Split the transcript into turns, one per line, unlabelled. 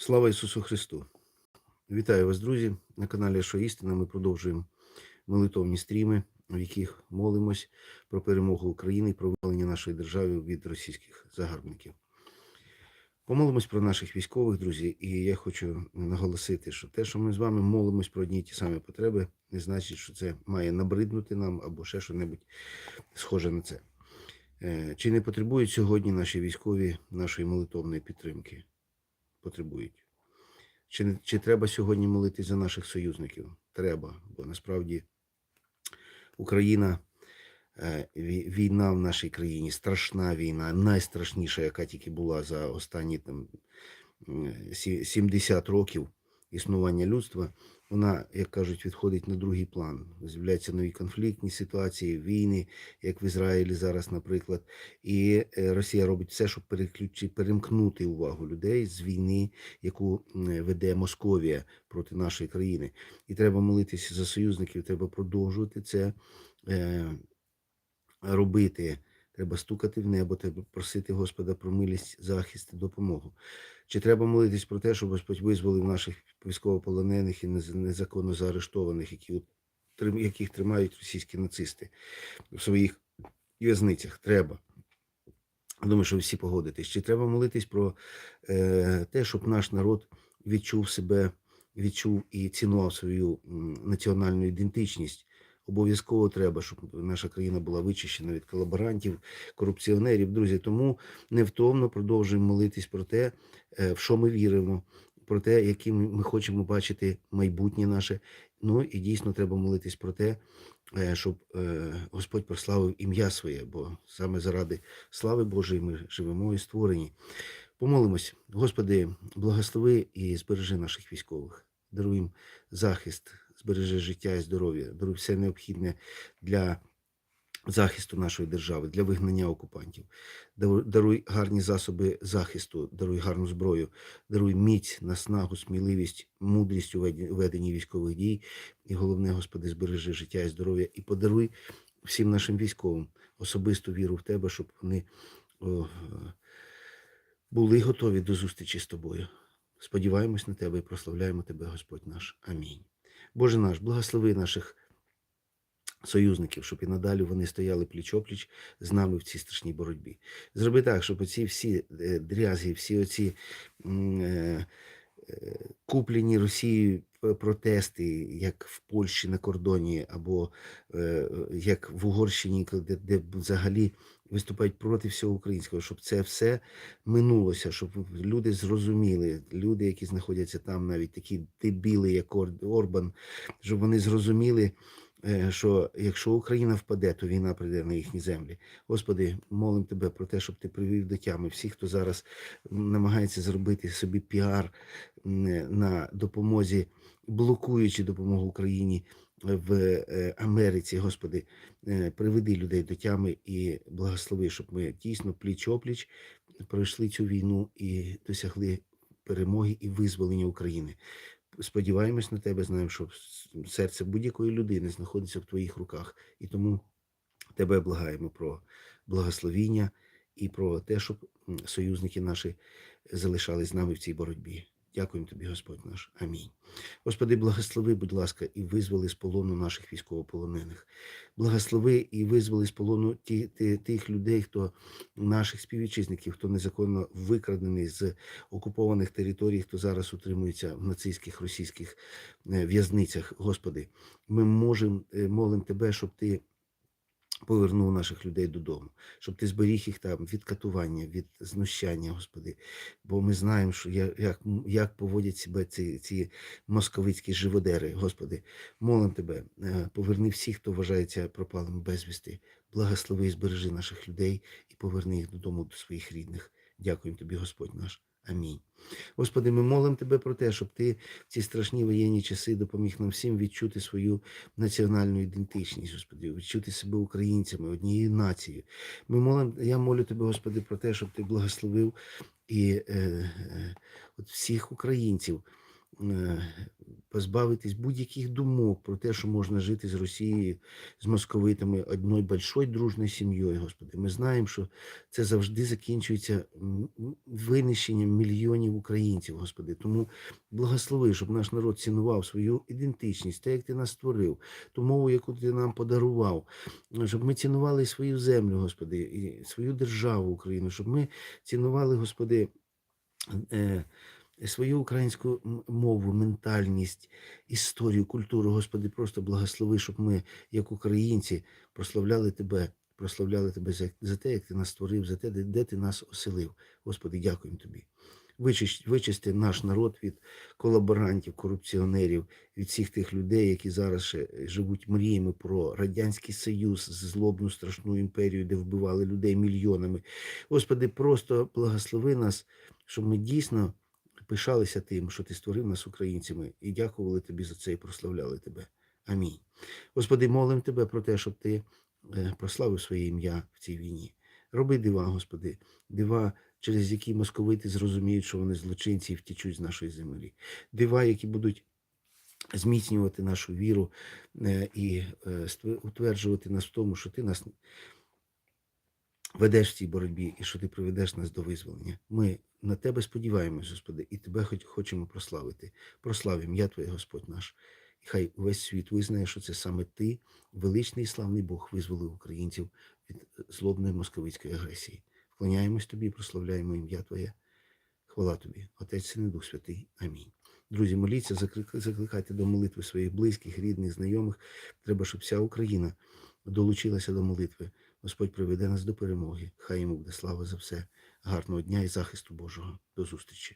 Слава Ісусу Христу! Вітаю вас, друзі! На каналі Що Істина ми продовжуємо молитовні стріми, в яких молимось про перемогу України і про визволення нашої держави від російських загарбників. Помолимось про наших військових, друзі, і я хочу наголосити, що те, що ми з вами молимось про одні й ті самі потреби, не значить, що це має набриднути нам або ще що-небудь схоже на це. Е, Чи не потребують сьогодні наші військові нашої молитовної підтримки? Потребують. Чи, чи треба сьогодні молитись за наших союзників? Треба, бо насправді Україна, е, війна в нашій країні, страшна війна, найстрашніша, яка тільки була за останні там, 70 років існування людства, вона, як кажуть, відходить на другий план. З'являються нові конфліктні ситуації, війни, як в Ізраїлі зараз, наприклад. І е, Росія робить все, щоб перемкнути увагу людей з війни, яку веде Московія проти нашої країни. І треба молитися за союзників, треба продовжувати це е, робити. Треба стукати в небо, треба просити Господа про милість, захист допомогу. Чи треба молитись про те, щоб Господь визволив наших військовополонених і нез- незаконно заарештованих, які, яких тримають російські нацисти в своїх в'язницях? Треба. Думаю, що всі погодитесь. Чи треба молитись про е, те, щоб наш народ відчув себе, відчув і цінував свою національну ідентичність? Обов'язково треба, щоб наша країна була вичищена від колаборантів, корупціонерів. Друзі, тому невтомно продовжуємо молитись про те, е, в що ми віримо, про те, яким ми хочемо бачити майбутнє наше. Ну і дійсно треба молитись про те, е, щоб е, Господь прославив ім'я своє, бо саме заради слави Божої ми живемо і створені. Помолимось, Господи, благослови і збережи наших військових, даруй їм захист, збережи життя і здоров'я, даруй все необхідне для захисту нашої держави, для вигнання окупантів. Даруй- гарні засоби захисту, даруй гарну зброю, даруй міць, наснагу, сміливість, мудрість у веденні військових дій. І головне, Господи, збережи життя і здоров'я і подаруй всім нашим військовим особисту віру в Тебе, щоб вони були готові до зустрічі з тобою. Сподіваємось на тебе і прославляємо тебе, Господь наш. Амінь. Боже наш, благослови наших союзників, щоб і надалі вони стояли пліч-опліч з нами в цій страшній боротьбі. Зроби так, щоб оці всі е, дрязги, всі оці е, е, куплені Росією протести, як в Польщі на кордоні, або як в Угорщині, де взагалі виступають проти всього українського, щоб це все минулося, щоб люди зрозуміли, люди, які знаходяться там, навіть такі дебіли, як Ор- Орбан, щоб вони зрозуміли, е, що якщо Україна впаде, то війна прийде на їхні землі. Господи, молим тебе про те, щоб ти привів до тями всіх, хто зараз намагається зробити собі піар на допомозі, блокуючи допомогу Україні в е, Америці. Господи, е, приведи людей до тями і благослови, щоб ми дійсно пліч-опліч пройшли цю війну і досягли перемоги і визволення України. Сподіваємось на тебе, знаємо, що серце будь-якої людини знаходиться в твоїх руках, і тому тебе благаємо про благословіння і про те, щоб союзники наші залишались з нами в цій боротьбі. Дякуємо тобі, Господь наш. Амінь. Господи, благослови, будь ласка, і визволи з полону наших військовополонених. Благослови і визволи з полону ті, ті, тих людей, хто наших співвітчизників, хто незаконно викрадений з окупованих територій, хто зараз утримується в нацистських російських е, в'язницях. Господи, ми можемо молимо Тебе, щоб Ти повернув наших людей додому, щоб ти зберіг їх там від катування, від знущання, Господи. Бо ми знаємо, що як, як поводять себе ці, ці московицькі живодери, Господи. Молим Тебе, е, поверни всіх, хто вважається пропалим безвісти. Благослови і збережи наших людей і поверни їх додому до своїх рідних. Дякуємо Тобі, Господь наш. Амінь. Господи, ми молимо Тебе про те, щоб Ти в ці страшні воєнні часи допоміг нам всім відчути свою національну ідентичність, Господи, відчути себе українцями, однією нацією. Ми молимо, я молю Тебе, Господи, про те, щоб Ти благословив і е, е, от всіх українців позбавитись будь-яких думок про те, що можна жити з Росією, з московитами одною большою дружною сім'єю, Господи. Ми знаємо, що це завжди закінчується винищенням мільйонів українців, Господи. Тому благослови, щоб наш народ цінував свою ідентичність, те, як ти нас створив, ту мову, яку ти нам подарував, щоб ми цінували свою землю, Господи, і свою державу Україну, щоб ми цінували, Господи, е, свою українську мову, ментальність, історію, культуру, Господи, просто благослови, щоб ми, як українці, прославляли Тебе, прославляли Тебе за, за те, як Ти нас створив, за те, де, де Ти нас оселив. Господи, дякуємо Тобі. Вичисти, вичисти наш народ від колаборантів, корупціонерів, від всіх тих людей, які зараз ще живуть мріями про Радянський Союз, злобну страшну імперію, де вбивали людей мільйонами. Господи, просто благослови нас, щоб ми дійсно пишалися тим, що ти створив нас українцями, і дякували тобі за це і прославляли тебе. Амінь. Господи, молимо тебе про те, щоб ти е, прославив своє ім'я в цій війні. Роби дива, Господи, дива, через які московити зрозуміють, що вони злочинці і втічуть з нашої землі. Дива, які будуть зміцнювати нашу віру е, і е, утверджувати нас в тому, що ти нас ведеш в цій боротьбі і що ти приведеш нас до визволення. Ми на тебе сподіваємось, Господи, і тебе хоч хочемо прославити. Прослав ім'я Твоє, Господь наш. І хай увесь світ визнає, що це саме ти, величний і славний Бог, визволив українців від злобної московицької агресії. Вклоняємось тобі, прославляємо ім'я Твоє. Хвала тобі, Отець Син і Дух Святий. Амінь. Друзі, моліться, закликайте до молитви своїх близьких, рідних, знайомих. Треба, щоб вся Україна долучилася до молитви. Господь приведе нас до перемоги. Хай йому буде слава за все. Гарного дня і захисту Божого. До зустрічі.